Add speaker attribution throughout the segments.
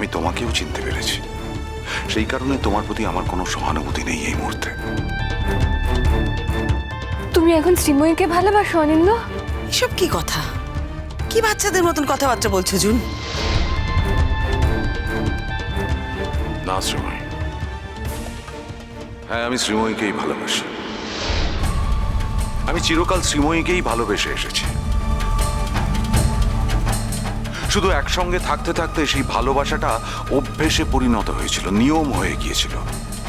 Speaker 1: আমি তোমাকেও চিনতে পেরেছি। সেই কারণে তোমার প্রতি আমার কোনো সহানুভূতি নেই এই মুহূর্তে।
Speaker 2: তুমি এখন শ্রীময়ীকে ভালোবাসো অনিন্দ
Speaker 3: এসব কি কথা? কি বাচ্চাদের মতন কথাবার্তা বলছো জুন?
Speaker 1: না শ্রীময়ী। হ্যাঁ আমি শ্রীময়ীকেই ভালোবাসি। আমি চিরকাল শ্রীময়ীকেই ভালোবেসে এসেছি। শুধু একসঙ্গে থাকতে থাকতে সেই ভালোবাসাটা অভ্যেসে পরিণত হয়েছিল, নিয়ম হয়ে গিয়েছিল,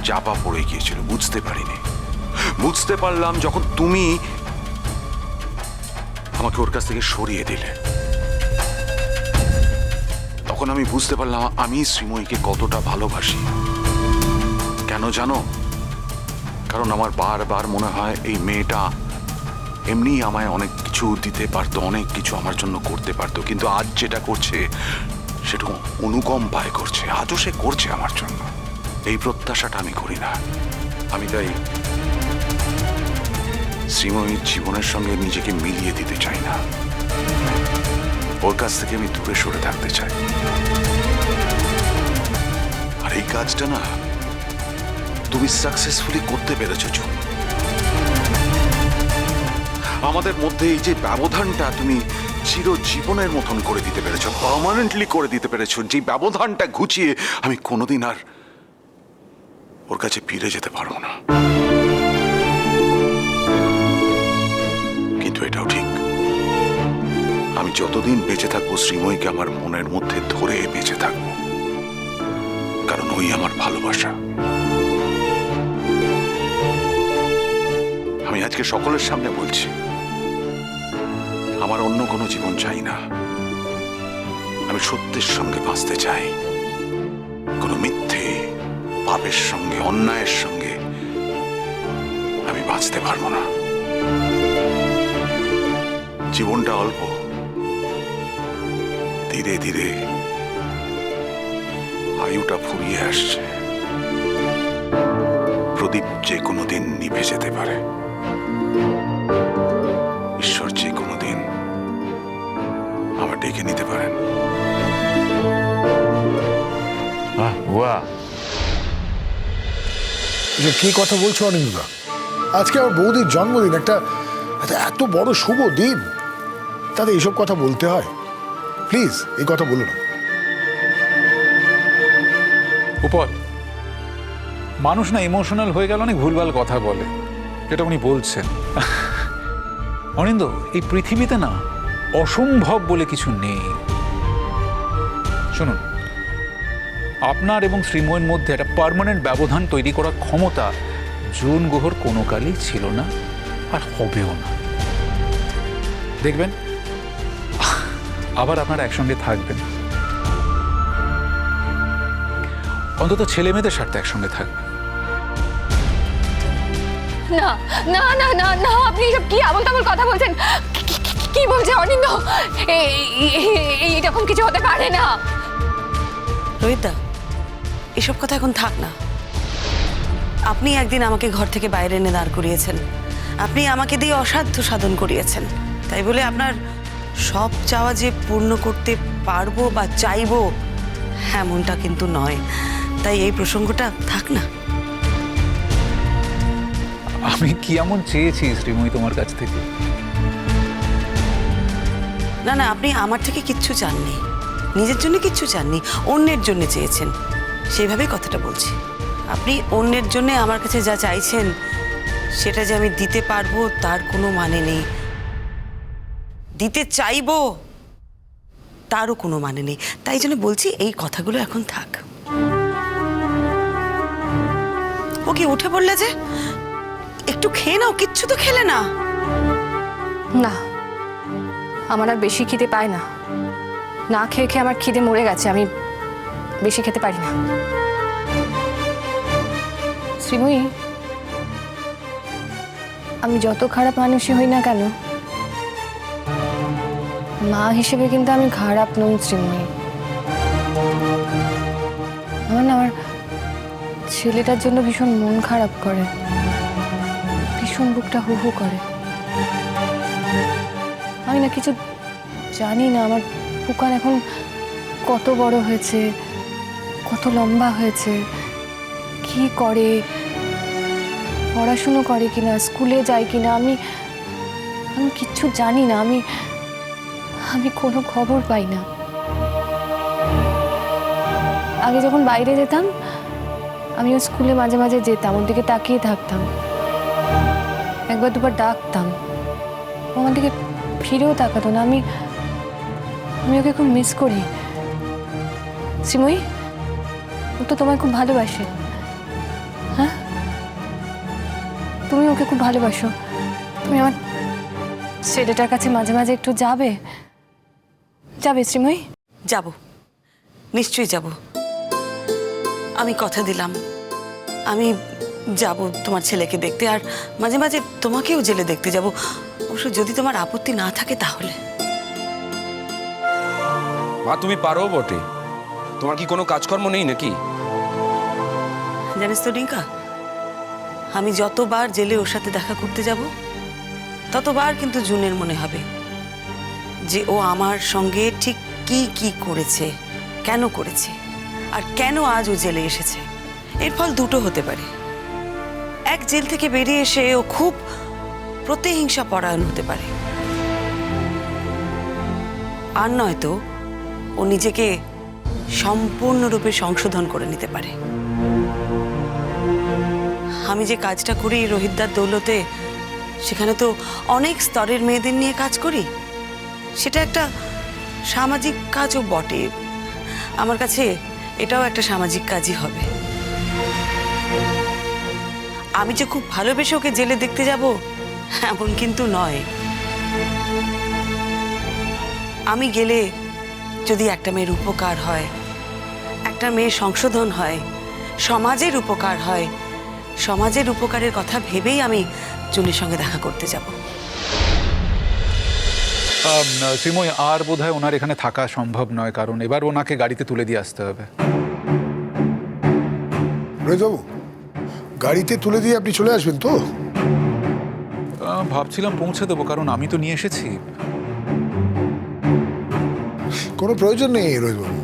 Speaker 1: চাপা পড়ে গিয়েছিল, বুঝতে পারিনি। বুঝতে পারলাম যখন তুমি আমাকে ওর কাছ থেকে সরিয়ে দিলে। তখন আমি বুঝতে পারলাম আমি শ্রীময়ীকে কতটা ভালোবাসি। কেন জানো? কারণ আমার বারবার মনে হয় এই মেয়েটা এমনি আমায় অনেক কিছু দিতে পারতো, অনেক কিছু আমার জন্য করতে পারতো, কিন্তু আজ যেটা করছে, সেটা অনুকম্পায় করছে, আজও সে করছে আমার জন্য। এই প্রত্যাশাটা আমি করি না। আমি তাই শ্রীময়ীর জীবনের সঙ্গে নিজেকে মিলিয়ে দিতে চাই না। ওর কাছ থেকে আমি দূরে সরে থাকতে চাই। আর এই কাজটা না, তুমি সাকসেসফুলি করতে পেরেছ, জুন। আমাদের মধ্যে এই যে ব্যবধানটা তুমি চিরজীবনের মতন করে দিতে পেরেছ পার্মানেন্টলি করে দিতে পেরেছ, যে ব্যবধানটা ঘুচিয়ে আমি কোনোদিন আর ওর কাছে ফিরে যেতে পারব না। কিন্তু এটাও ঠিক। আমি যতদিন বেঁচে থাকব, শ্রীময়ীকে আমার মনের মধ্যে ধরে বেঁচে থাকব। কারণ ওই আমার ভালোবাসা। আমি আজকে সকলের সামনে বলছি আমার অন্য কোনো জীবন চাই না। আমি সত্যের সঙ্গে বাঁচতে চাই। কোনো মিথ্যে, পাপের সঙ্গে, অন্যায়ের সঙ্গে আমি বাঁচতে পারব না। জীবনটা অল্প। ধীরে ধীরে আয়ুটা ফুরিয়ে আসছে। প্রদীপ যে কোনো দিন নিভে যেতে পারে। ডেকে নিতে পারেন।
Speaker 4: বাহ বাহ।
Speaker 5: যে কি কথা বলছো অনিন্দা আজকে আমার বৌদির জন্মদিন একটা একটা এত বড় শুভ দিন। তাতে এইসব কথা বলতে হয়। প্লিজ এই কথা বলো না।
Speaker 4: উপর মানুষ না ইমোশনাল হয়ে গেল অনেক ভুলভাল কথা বলে। যেটা উনি বলছেন। অনিন্দ এই পৃথিবীতে না অসম্ভব বলে কিছু নেই। শুনুন, আপনার এবং শ্রীময়ের মধ্যে একটা পার্মানেন্ট ব্যবধান তৈরি করার ক্ষমতা জুন গুহর কোনো কালই ছিল না আর হবেও না। দেখবেন, আবার আপনারা একসঙ্গে থাকবেন। অন্তত ছেলে মেয়েদের স্বার্থে একসঙ্গে থাকবেন।
Speaker 2: না না না না না, আপনি এসব কি আবল তাবল কথা বলছেন? কি- বলছে অনিন্দ? এই- এই- এই- এইরকম কিছু হতে পারে না।
Speaker 3: রোহিতদা এসব কথা এখন থাক না। আপনি একদিন আমাকে ঘর থেকে বাইরে এনে দাঁড় করিয়েছেন। আপনি আমাকে দিয়ে অসাধ্য সাধন করিয়েছেন। তাই বলে আপনার সব চাওয়া যে পূর্ণ করতে পারব বা চাইব এমনটা কিন্তু নয়। তাই এই প্রসঙ্গটা থাক না।
Speaker 4: আমি কি এমন চেয়েছি শ্রীময়ী তোমার কাছ থেকে?
Speaker 3: না না, আপনি আমার থেকে কিচ্ছু চাননি। নিজের জন্য কিচ্ছু চাননি, অন্যের জন্য চেয়েছেন। সেইভাবেই কথাটা বলছি। আপনি অন্যের জন্য আমার কাছে যা চাইছেন, সেটা যে আমি দিতে পারব, তার কোনো মানে নেই। দিতে চাইব, তারও কোনো মানে নেই। তাই জন্য বলছি, এই কথাগুলো এখন থাক। ও কি উঠে পড়লে যে? একটু খেয়ে নাও, কিচ্ছু তো খেলে না।
Speaker 2: না। আমার আর বেশি খিদে পায় না। না খেয়ে খেয়ে আমার খিদে মরে গেছে, আমি বেশি খেতে পারি না। শ্রীময়ী, আমি যত খারাপ মানুষই হই না কেন, মা হিসেবে কিন্তু আমি খারাপ নই শ্রীময়ী। আমার না, আমার ছেলেটার জন্য ভীষণ মন খারাপ করে, ভীষণ বুকটা হু হু করে। আমি না কিছু জানি না, আমার পুকান এখন কত বড় হয়েছে, কত লম্বা হয়েছে, কি করে, পড়াশুনো করে কিনা, স্কুলে যায় কিনা, আমি আমি কিচ্ছু জানি না, আমি আমি কোনো খবর পাই না। আগে যখন বাইরে যেতাম, আমিও স্কুলে মাঝে মাঝে যেতাম, ওর দিকে তাকিয়ে থাকতাম। একবার দুবার ডাকতাম। আমার দিকে ফিরেও তাকাতো না। আমি আমি ওকে খুব মিস করি। শ্রীময়ী, ও তো তোমায় খুব ভালোবাসে। হ্যাঁ? তুমি ওকে খুব ভালোবাসো। তুমি আমার ছেলেটার কাছে মাঝে মাঝে একটু যাবে? যাবে শ্রীময়ী?
Speaker 3: যাব। নিশ্চয়ই যাব। আমি কথা দিলাম। আমি যাব তোমার ছেলেকে দেখতে আর মাঝে মাঝে তোমাকেও জেলে দেখতে যাব। অবশ্য যদি তোমার আপত্তি না থাকে তাহলে।
Speaker 6: মা তুমি পারো বটে। তোমার কি কোনো কাজকর্ম নেই নাকি?
Speaker 3: জানিস তো ডিঙ্কা আমি যতবার জেলে ওর সাথে দেখা করতে যাব ততবার কিন্তু জুনের মনে হবে যে ও আমার সঙ্গে ঠিক কি কি করেছে কেন করেছে আর কেন আজ ও জেলে এসেছে। এর ফল দুটো হতে পারে। এক জেল থেকে বেরিয়ে এসে ও খুব প্রতিহিংসা পরায়ণ হতে পারে। আর নয়তো ও নিজেকে সম্পূর্ণরূপে সংশোধন করে নিতে পারে। আমি যে কাজটা করি রোহিতদার দৌলতে, সেখানে তো অনেক স্তরের মেয়েদের নিয়ে কাজ করি। সেটা একটা সামাজিক কাজও বটে। আমার কাছে এটাও একটা সামাজিক কাজই হবে। আমি যে খুব ভালোবেসে ওকে জেলে দেখতে যাব এমন কিন্তু নয়। আমি গেলে যদি একটা মেয়ের উপকার হয় একটা মেয়ের সংশোধন হয় সমাজের উপকার হয় সমাজের উপকারের কথা ভেবেই আমি জুনির সঙ্গে দেখা করতে যাব।
Speaker 4: শ্রীময় আর বোধহয় ওনার এখানে থাকা সম্ভব নয় কারণ এবার ওনাকে গাড়িতে তুলে দিয়ে আসতে হবে।
Speaker 5: গাড়িতে তুলে দিয়ে আপনি চলে আসবেন তো?
Speaker 4: ভাবছিলাম পৌঁছে দেবো কারণ আমি তো নিয়ে এসেছি।
Speaker 5: কোনো প্রয়োজন নেই রোহিতবাবু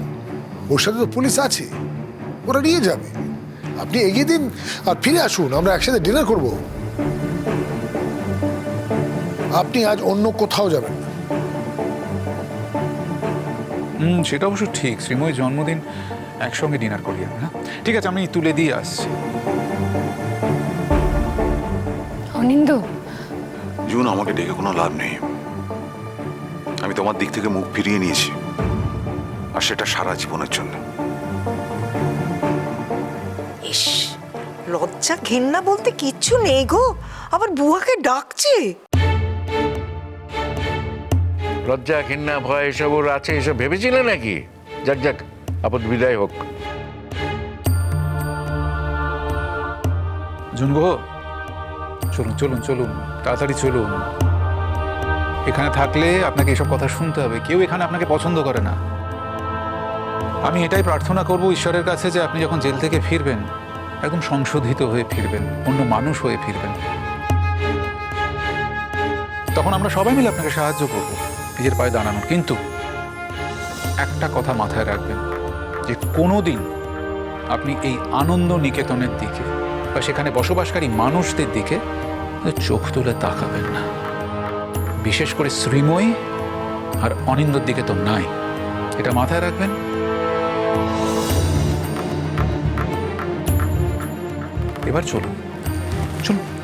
Speaker 5: ওর সাথে তো পুলিশ আছে। ওরা নিয়ে যাবে। আপনি এগিয়ে দিন আর ফিরে আসুন আমরা একসাথে ডিনার করব। আপনি আজ অন্য কোথাও যাবেন না।
Speaker 4: হুম সেটা অবশ্য ঠিক। শ্রীময় জন্মদিন একসঙ্গে ডিনার করি আমি হ্যাঁ? ঠিক আছে আমি তুলে দিয়ে আসছি।
Speaker 2: অনিন্দ
Speaker 1: জুন আমাকে ডেকে কোনো লাভ নেই। আমি তোমার দিক থেকে মুখ ফিরিয়ে নিয়েছি আর সেটা সারা জীবনের জন্য।
Speaker 7: ইস লজ্জা ঘেন্না বলতে কিচ্ছু নেই গো। আবার বুয়াকে ডাকছে।
Speaker 8: লজ্জা ঘেন্না ভয় এসব ওর আছে এসব ভেবেছিলে নাকি? যাক যাক আপদ বিদায় হোক।
Speaker 4: জুনগো চলুন চলুন চলুন, তাড়াতাড়ি চলুন। এখানে থাকলে আপনাকে এসব কথা শুনতে হবে। কেউ এখানে আপনাকে পছন্দ করে না। আমি এটাই প্রার্থনা করব ঈশ্বরের কাছে যে আপনি যখন জেল থেকে ফিরবেন, একদম সংশোধিত হয়ে ফিরবেন, অন্য মানুষ হয়ে ফিরবেন। তখন আমরা সবাই মিলে আপনাকে সাহায্য করব, নিজের পায়ে দাঁড়ানোর। কিন্তু একটা কথা মাথায় রাখবেন, যে কোনো দিন আপনি এই আনন্দ নিকেতনের দিকে বা সেখানে বসবাসকারী মানুষদের দিকে চোখ তুলে তাকাবেন না। বিশেষ করে শ্রীময়ী আর অনিন্দর দিকে তো নাই। এটা মাথায় রাখবেন। এবার চলুন চলুন।